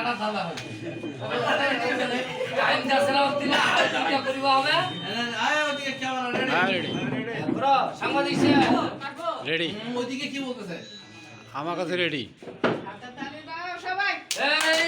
কাটা থালা হবে। টাইম যাচ্ছে না দিলে আর দুটা করিব হবে। হ্যাঁ রেডি। বড় সাংবাদিক সে রেডি। ওইদিকে কি বলতেছে? আমার কাছে রেডি। এই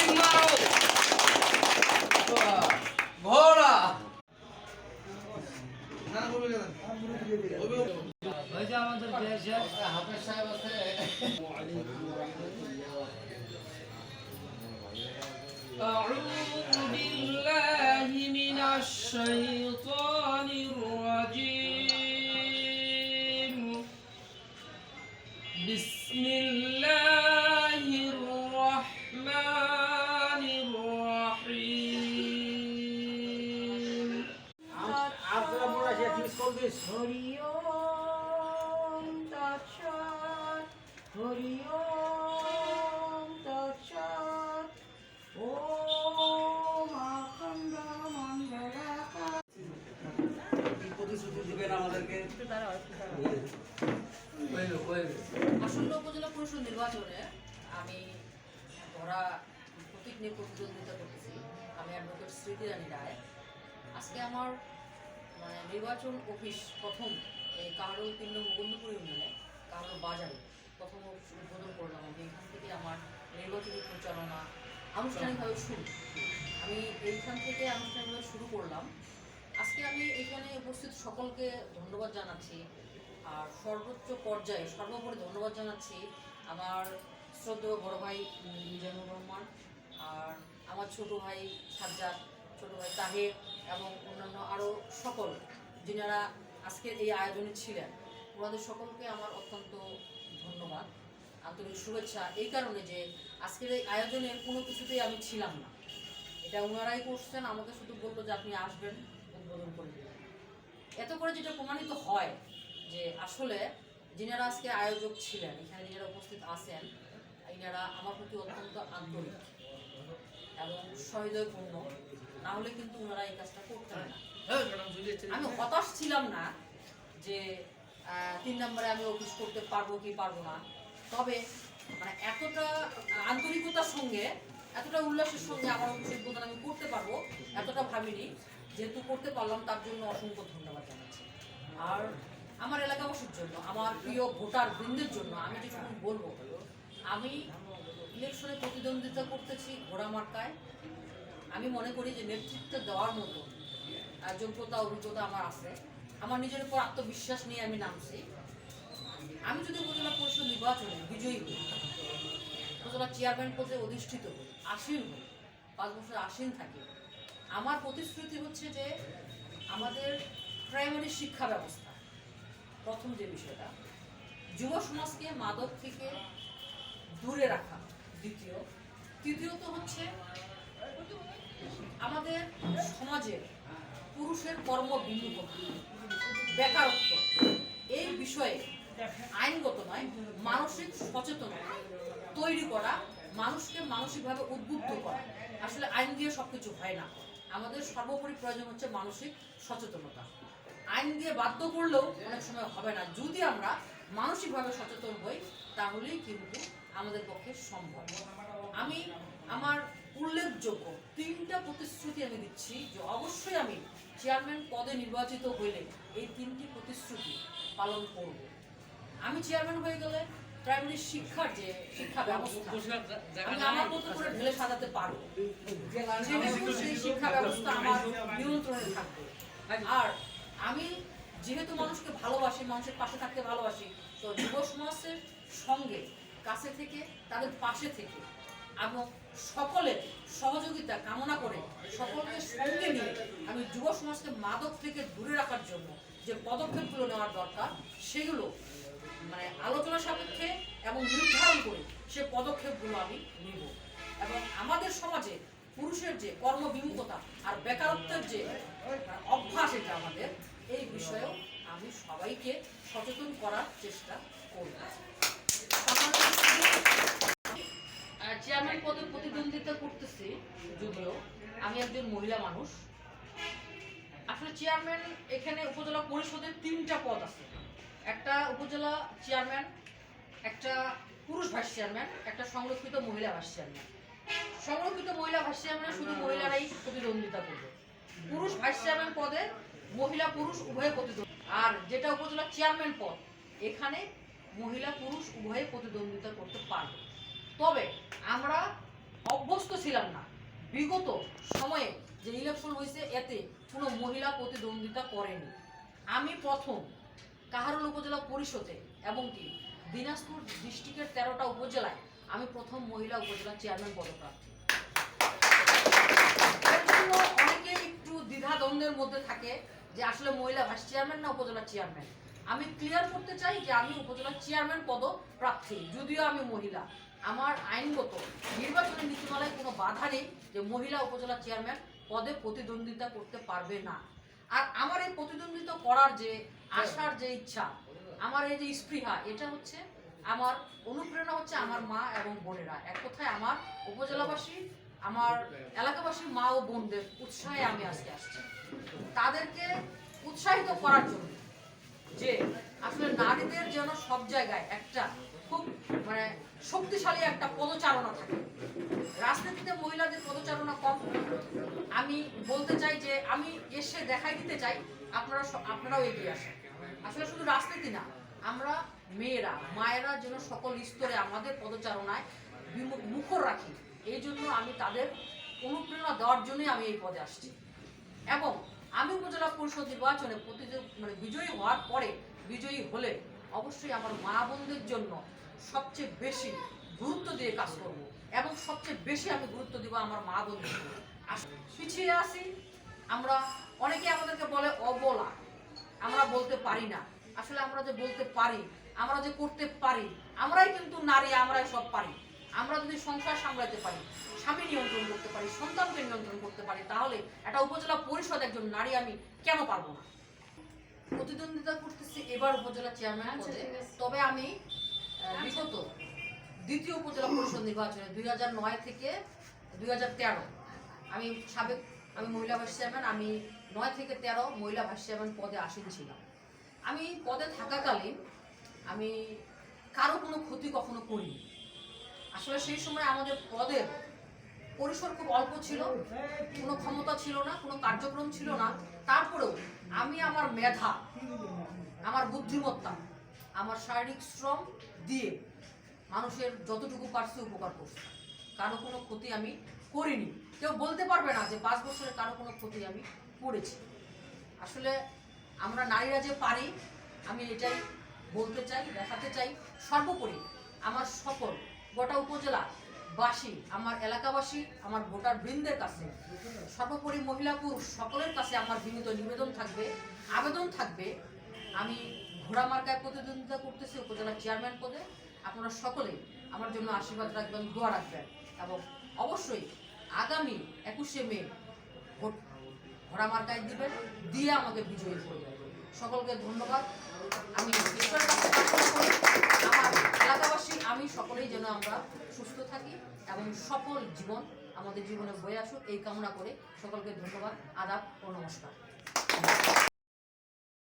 الشيطان الرجيم بسم الله الرحمن الرحيم হরি ওম তৎসৎ আসন্ন উপজেলা পরিষদ নির্বাচনে আমি ধরা প্রতীক নিয়ে প্রতিদ্বন্দ্বিতা করতেছি। আমি অ্যাডভোকেট স্মৃতি রানী রায়। আজকে আমার মানে নির্বাচন অফিস প্রথম এই কাহারো পিণ্ড মুকুন্দপুর ইউনিয়নে কাহারো বাজারে প্রথম উদ্বোধন করলাম। আমি এখান থেকে আমার নির্বাচনী প্রচারণা আনুষ্ঠানিকভাবে শুরু। আমি এইখান থেকে আনুষ্ঠানিকভাবে শুরু করলাম। আজকে আমি এখানে উপস্থিত সকলকে ধন্যবাদ জানাচ্ছি। আর সর্বোচ্চ পর্যায়ে, সর্বোপরি ধন্যবাদ জানাচ্ছি আমার শ্রদ্ধেয় বড় ভাই মিজানুর রহমান আর আমার ছোট ভাই সাজ্জাদ, ছোট ভাই তাহের এবং অন্যান্য আরও সকল যিনারা আজকের এই আয়োজনে ছিলেন। ওনাদের সকলকে আমার অত্যন্ত ধন্যবাদ। আন্তরিক শুভেচ্ছা এই কারণে যে আজকের এই আয়োজনের কোনো কিছুতেই আমি ছিলাম না। এটা ওনারাই করছেন, আমাকে শুধু বলল যে আপনি আসবেন, উদ্বোধন করে দেবেন এত করে যেটা প্রমাণিত হয় যে আসলে যিনারা আজকে আয়োজক ছিলেন এখানে যিনারা উপস্থিত আছেন ইনারা আমার প্রতি অত্যন্ত আন্তরিক এবং সহৃদয়পূর্ণ। না হলে কিন্তু ওনারা এই কাজটা করতেন না। আমি হতাশ ছিলাম না যে তিন নম্বরে আমি অফিস করতে পারব কি পারব না। তবে মানে এতটা আন্তরিকতার সঙ্গে এতটা উল্লাসের সঙ্গে আমার অফিস উদ্বোধন আমি করতে পারব এতটা ভাবিনি। যেহেতু করতে পারলাম, তার জন্য অসংখ্য ধন্যবাদ জানাচ্ছি। আর আমার এলাকাবাসীর জন্য, আমার প্রিয় ভোটার বৃন্দের জন্য আমি যেটুকু বলব, আমি ইলেকশনে প্রতিদ্বন্দ্বিতা করতেছি ঘোড়া মার্কায়। আমি মনে করি যে নেতৃত্ব দেওয়ার মতো যোগ্যতা, অভিজ্ঞতা আমার আছে। আমার নিজের উপর আত্মবিশ্বাস নিয়ে আমি নামছি। আমি যদি উপজেলা পরিষদ নির্বাচনে বিজয়ী হই, উপজেলা চেয়ারম্যান পদে অধিষ্ঠিত হই, আসীন হই, পাঁচ বছর আসীন থাকি আমার প্রতিশ্রুতি হচ্ছে যে আমাদের প্রাইমারি শিক্ষা ব্যবস্থা, প্রথম যে বিষয়টা, যুব সমাজকে মাদক থেকে দূরে রাখা, দ্বিতীয়। তৃতীয়ত হচ্ছে আমাদের সমাজে পুরুষের কর্ম বিমুখতা বেকারত্ব। এই বিষয়ে আইনগত নয়, মানসিক সচেতনতা তৈরি করা, মানুষকে মানসিকভাবে উদ্বুদ্ধ করা। আসলে আইন দিয়ে সবকিছু হয় না। আমাদের সর্বোপরি প্রয়োজন হচ্ছে মানসিক সচেতনতা। আইন দিয়ে বাধ্য করলেও অনেক সময় হবে না। যদি আমরা মানসিকভাবে সচেতন হই, তাহলেই কিন্তু আমাদের পক্ষে সম্ভব। আমি আমার উল্লেখযোগ্য তিনটা প্রতিশ্রুতি আমি দিচ্ছি যে অবশ্যই আমি চেয়ারম্যান পদে নির্বাচিত হইলে এই তিনটি প্রতিশ্রুতি পালন করব। আমি চেয়ারম্যান হয়ে গেলে প্রাইমারি শিক্ষার যে শিক্ষা ব্যবস্থা আমি আমার মতো করে ঢেলে সাজাতে পারব। সেই শিক্ষা ব্যবস্থা আমার নিয়ন্ত্রণে থাকবে। আর আমি যেহেতু মানুষকে ভালোবাসি মানুষের পাশে থাকতে ভালোবাসি তো যুব সমাজের সঙ্গে কাছে থেকে তাদের পাশে থেকে এবং সকলের সহযোগিতা কামনা করে সকলকে সঙ্গে নিয়ে আমি যুব সমাজকে মাদক থেকে দূরে রাখার জন্য যে পদক্ষেপগুলো নেওয়ার দরকার সেগুলো মানে আলোচনা সাপেক্ষে এবং নির্ধারণ করে সে পদক্ষেপগুলো আমি নিব। এবং আমাদের সমাজে পুরুষের যে কর্মবিমুখতা আর বেকারত্বের যে অভ্যাস এটা আমাদের, এই বিষয়েও আমি সবাইকে সচেতন করার চেষ্টা করব। চেয়ারম্যান পদে প্রতিদ্বন্দ্বিতা করতেছি, যদিও আমি একজন মহিলা মানুষ, আসলে চেয়ারম্যান এখানে উপজেলা পরিষদের তিনটা পদ আছে। একটা উপজেলা চেয়ারম্যান একটা পুরুষ ভাইস চেয়ারম্যান একটা সংরক্ষিত মহিলা ভাইস চেয়ারম্যান সংরক্ষিত মহিলা ভাইস চেয়ারম্যানে শুধু মহিলারাই প্রতিদ্বন্দ্বিতা করবে। পুরুষ ভাইস চেয়ারম্যান পদে মহিলা পুরুষ উভয়ে প্রতিদ্বন্দ্বী আর যেটা উপজেলা চেয়ারম্যান পদ, এখানে মহিলা পুরুষ উভয়ে প্রতিদ্বন্দ্বিতা করতে পারবে। তবে আমরা অভ্যস্ত ছিলাম না। বিগত সময়ে যে ইলেকশন হয়েছে, এতে কোনো মহিলা প্রতিদ্বন্দ্বিতা করেনি। আমি প্রথম কাহারুল উপজেলা পরিষদে এবং কি দিনাজপুর ডিস্ট্রিক্টের তেরোটা উপজেলায় আমি প্রথম মহিলা উপজেলা চেয়ারম্যান পদপ্রার্থী। অনেকে একটু দ্বিধাদ্বন্দ্বের মধ্যে থাকে যে আসলে মহিলা ভাইস চেয়ারম্যান না উপজেলা চেয়ারম্যান? আমি ক্লিয়ার করতে চাই যে আমি উপজেলা চেয়ারম্যান পদ প্রার্থী যদিও আমি মহিলা। আমার আইনগত নির্বাচনী নীতিমালায় কোনো বাধা নেই যে মহিলা উপজেলা চেয়ারম্যান পদে প্রতিদ্বন্দ্বিতা করতে পারবে না। আর আমার এই প্রতিদ্বন্দ্বিতা করার যে আশার যে ইচ্ছা, আমার এই যে স্পৃহা, এটা হচ্ছে আমার অনুপ্রেরণা হচ্ছে আমার মা এবং বোনেরা। এক কথায় আমার উপজেলাবাসী, আমার এলাকাবাসী মা ও বোনদের উৎসাহে আমি আজকে আসছি। তাদেরকে উৎসাহিত করার জন্য যে আসলে নারীদের যেন সব জায়গায় একটা খুব মানে শক্তিশালী একটা পদচারণা থাকে। রাজনীতিতে মহিলাদের পদচারণা কম, আমি বলতে চাই যে আমি এসে দেখাই দিতে চাই, আপনারা আপনারাও এগিয়ে আসেন। আসলে শুধু রাজনীতি না, আমরা মেয়েরা, মায়েরা যেন সকল স্তরে আমাদের পদচারণায় মুখর রাখি, এই জন্য আমি তাদের অনুপ্রেরণা দেওয়ার জন্যই আমি এই পদে আসছি এবং আমি উপজেলা পরিষদ নির্বাচনে প্রতিযোগ মানে বিজয়ী হওয়ার পরে, বিজয়ী হলে অবশ্যই আমার মা বোনদের জন্য সবচেয়ে বেশি গুরুত্ব দিয়ে কাজ করব এবং সবচেয়ে বেশি আমি গুরুত্ব দিব আমার মা বোনদের। পিছিয়ে আসি আমরা অনেকে আমাদেরকে বলে অবলা আমরা বলতে পারি না। আসলে আমরা যে বলতে পারি আমরা যে করতে পারি আমরাই কিন্তু নারী আমরাই সব পারি। আমরা যদি সংসার সামলাতে পারি স্বামী নিয়ন্ত্রণ করতে পারি সন্তানকে নিয়ন্ত্রণ করতে পারি তাহলে একটা উপজেলা পরিষদ একজন নারী আমি কেন পারব না? প্রতিদ্বন্দ্বিতা করতেছি এবার উপজেলা চেয়ারম্যান আচ্ছা, পদে। তবে আমি বিগত দ্বিতীয় উপজেলা পরিষদ নির্বাচনে দুই নয় থেকে দুই হাজার তেরো আমি সাবেক আমি মহিলা ভাইস চেয়ারম্যান, আমি নয় থেকে তেরো মহিলা ভাইস চেয়ারম্যান পদে আসীন ছিলাম। আমি পদে থাকাকালীন আমি কারও কোনো ক্ষতি কখনো করিনি। আসলে সেই সময় আমাদের পদের পরিসর খুব অল্প ছিল, কোনো ক্ষমতা ছিল না, কোনো কার্যক্রম ছিল না। তারপরেও আমি আমার মেধা, আমার বুদ্ধিমত্তা, আমার শারীরিক শ্রম দিয়ে মানুষের যতটুকু পারছি উপকার করছি। কারও কোনো ক্ষতি আমি করিনি। কেউ বলতে পারবে না যে পাঁচ বছরে কারও কোনো ক্ষতি আমি করেছি। আসলে আমরা নারীরা যে পারি, আমি এটাই বলতে চাই, দেখাতে চাই। সর্বোপরি আমার সকল, গোটা উপজেলা বাসী, আমার এলাকাবাসী, আমার ভোটার বৃন্দের কাছে, সর্বোপরি মহিলা পুরুষ সকলের কাছে আমার বিনীত নিবেদন থাকবে, আবেদন থাকবে। আমি ঘোড়া মার্কায় প্রতিদ্বন্দ্বিতা করতেছি উপজেলা চেয়ারম্যান পদে। আপনারা সকলেই আমার জন্য আশীর্বাদ রাখবেন, দোয়া রাখবেন এবং অবশ্যই আগামী একুশে মে ভোট ভরা মার্কায় দিবেন, দিয়ে আমাকে বিজয়ী করবেন সকলকে ধন্যবাদ। আমি আমার এলাকাবাসী, আমি সকলেই যেন আমরা সুস্থ থাকি এবং সফল জীবন আমাদের জীবনে বয়ে আসুক, এই কামনা করে সকলকে ধন্যবাদ, আদাব ও নমস্কার।